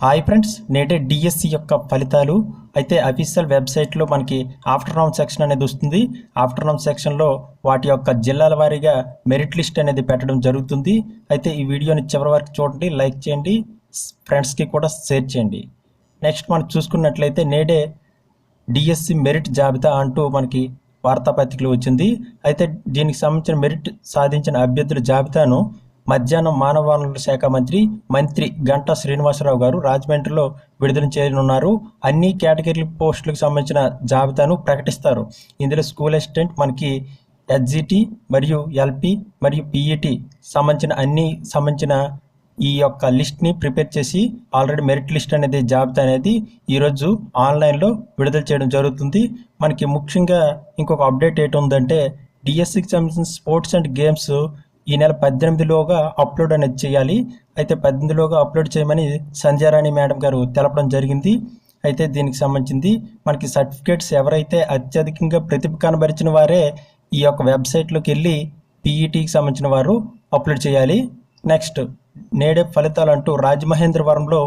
Hi friends నేడే DSC యొక్క ఫలితాలు. అయితే అఫీషియల్ వెబ్సైట్లో మనకి ఆఫ్టర్ సెక్షన్ అనేది వస్తుంది. ఆఫ్టర్ సెక్షన్లో వాటి యొక్క జిల్లాల వారీగా మెరిట్ లిస్ట్ అనేది పెట్టడం జరుగుతుంది. అయితే ఈ వీడియోని చివరి వరకు చూడండి లైక్ చేయండి ఫ్రెండ్స్కి కూడా షేర్ చేయండి. నెక్స్ట్ మనం చూసుకున్నట్లయితే నేడే డిఎస్సి మెరిట్ జాబితా అంటూ మనకి వార్తాపత్రికలు వచ్చింది. అయితే దీనికి సంబంధించిన మెరిట్ సాధించిన అభ్యర్థుల జాబితాను మధ్యాహ్నం మానవ వనరుల శాఖ మంత్రి మంత్రి గంటా శ్రీనివాసరావు గారు రాజమండ్రిలో విడుదల చేయనున్నారు. అన్ని కేటగిరీ పోస్టులకు సంబంధించిన జాబితాను ప్రకటిస్తారు. ఇందులో స్కూల్ అసిస్టెంట్ మనకి ఎస్జిటి మరియు ఎల్పి మరియు పిఈటి సంబంధించిన అన్ని సంబంధించిన ఈ యొక్క లిస్ట్ని ప్రిపేర్ చేసి ఆల్రెడీ మెరిట్ లిస్ట్ అనేది జాబితా అనేది ఈరోజు ఆన్లైన్లో విడుదల చేయడం జరుగుతుంది. మనకి ముఖ్యంగా ఇంకొక అప్డేట్ ఏంటి ఉందంటే డిఎస్సికి సంబంధించిన స్పోర్ట్స్ అండ్ గేమ్స్ ఈ నెల పద్దెనిమిదిలోగా అప్లోడ్ అనేది చేయాలి. అయితే పద్దెనిమిదిలోగా అప్లోడ్ చేయమని సంధ్యారాణి మేడం గారు తెలపడం జరిగింది. అయితే దీనికి సంబంధించింది మనకి సర్టిఫికేట్స్ ఎవరైతే అత్యధికంగా ప్రతిభ కనబరిచిన వారే ఈ యొక్క వెబ్సైట్లోకి వెళ్ళి పీఈటీకి సంబంధించిన వారు అప్లోడ్ చేయాలి. నెక్స్ట్ నేడే ఫలితాలు అంటూ రాజమహేంద్రవరంలో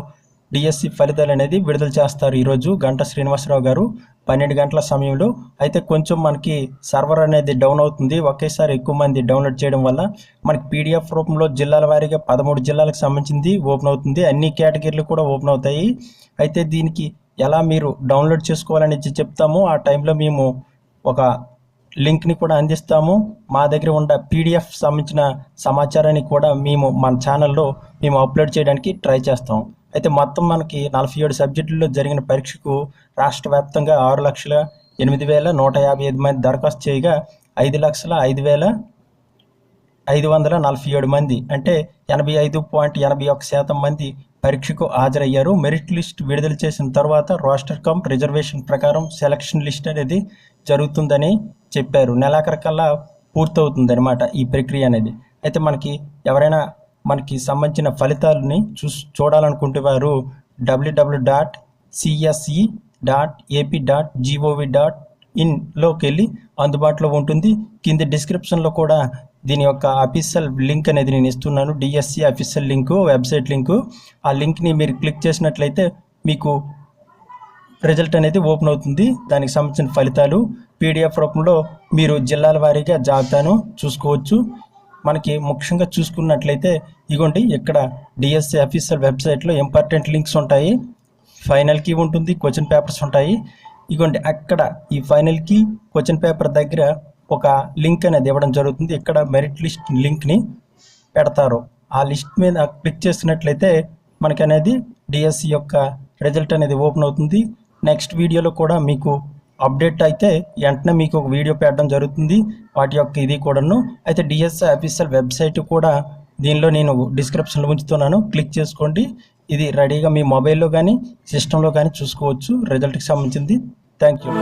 డిఎస్సి ఫలితాలు అనేది విడుదల చేస్తారు. ఈరోజు గంట శ్రీనివాసరావు గారు పన్నెండు గంటల సమయంలో అయితే కొంచెం మనకి సర్వర్ అనేది డౌన్ అవుతుంది. ఒకేసారి ఎక్కువ మంది డౌన్లోడ్ చేయడం వల్ల మనకి పీడిఎఫ్ రూపంలో జిల్లాల వారీగా పదమూడు జిల్లాలకు సంబంధించింది ఓపెన్ అవుతుంది. అన్ని కేటగిరీలు కూడా ఓపెన్ అవుతాయి. అయితే దీనికి ఎలా మీరు డౌన్లోడ్ చేసుకోవాలని చెప్తాము ఆ టైంలో మేము ఒక లింక్ని కూడా అందిస్తాము. మా దగ్గర ఉన్న పీడిఎఫ్ సంబంధించిన సమాచారాన్ని కూడా మేము మన ఛానల్లో మేము అప్లోడ్ చేయడానికి ట్రై చేస్తాం. అయితే మొత్తం మనకి నలభై ఏడు సబ్జెక్టుల్లో జరిగిన పరీక్షకు రాష్ట్ర వ్యాప్తంగా ఆరు లక్షల ఎనిమిది వేల నూట యాభై ఐదు మంది దరఖాస్తు చేయగా ఐదు లక్షల ఐదు వేల ఐదు వందల నలభై ఏడు మంది అంటే ఎనభై ఐదు పాయింట్ ఎనభై ఒక శాతం మంది పరీక్షకు హాజరయ్యారు. మెరిట్ లిస్ట్ విడుదల చేసిన తర్వాత రోస్టర్ కమ్ రిజర్వేషన్ ప్రకారం సెలక్షన్ లిస్ట్ అనేది జరుగుతుందని చెప్పారు. నెలాఖరికల్లా పూర్తవుతుంది అనమాట ఈ ప్రక్రియ అనేది. అయితే మనకి ఎవరైనా మనకి సంబంధించిన ఫలితాలని చూ చూడాలనుకుంటే వారు WW dot CSE dot AP dot GOV dot ఇన్లోకి వెళ్ళి అందుబాటులో ఉంటుంది. కింద డిస్క్రిప్షన్లో కూడా దీని యొక్క అఫీషియల్ లింక్ అనేది నేను ఇస్తున్నాను. DSC official link website link ఆ లింక్ని మీరు క్లిక్ చేసినట్లయితే మీకు రిజల్ట్ అనేది ఓపెన్ అవుతుంది. దానికి సంబంధించిన ఫలితాలు పీడిఎఫ్ రూపంలో మీరు జిల్లాల వారీగా జాబితాను చూసుకోవచ్చు. మనకి ముఖ్యంగా చూసుకున్నట్లయితే ఇగోండి ఇక్కడ డిఎస్సి అఫీషియల్ వెబ్సైట్లో ఇంపార్టెంట్ లింక్స్ ఉంటాయి. ఫైనల్కి ఉంటుంది క్వశ్చన్ పేపర్స్ ఉంటాయి. ఇగోండి అక్కడ ఈ ఫైనల్కి క్వశ్చన్ పేపర్ దగ్గర ఒక లింక్ అనేది ఇవ్వడం జరుగుతుంది. ఇక్కడ మెరిట్ లిస్ట్ లింక్ని పెడతారు. ఆ లిస్ట్ మీద క్లిక్ చేసినట్లయితే మనకి అనేది డిఎస్సి యొక్క రిజల్ట్ అనేది ఓపెన్ అవుతుంది. నెక్స్ట్ వీడియోలో కూడా మీకు అప్డేట్ అయితే వెంటనే మీకు ఒక వీడియో పెట్టడం జరుగుతుంది. వాటి యొక్క ఇది కూడాను. అయితే డిఎస్ఐ అఫీషియల్ వెబ్సైట్ కూడా దీనిలో నేను డిస్క్రిప్షన్లో ఉంచుతున్నాను. క్లిక్ చేసుకోండి. ఇది రెడీగా మీ మొబైల్లో కానీ సిస్టంలో కానీ చూసుకోవచ్చు. రిజల్ట్కి సంబంధించింది. Thank you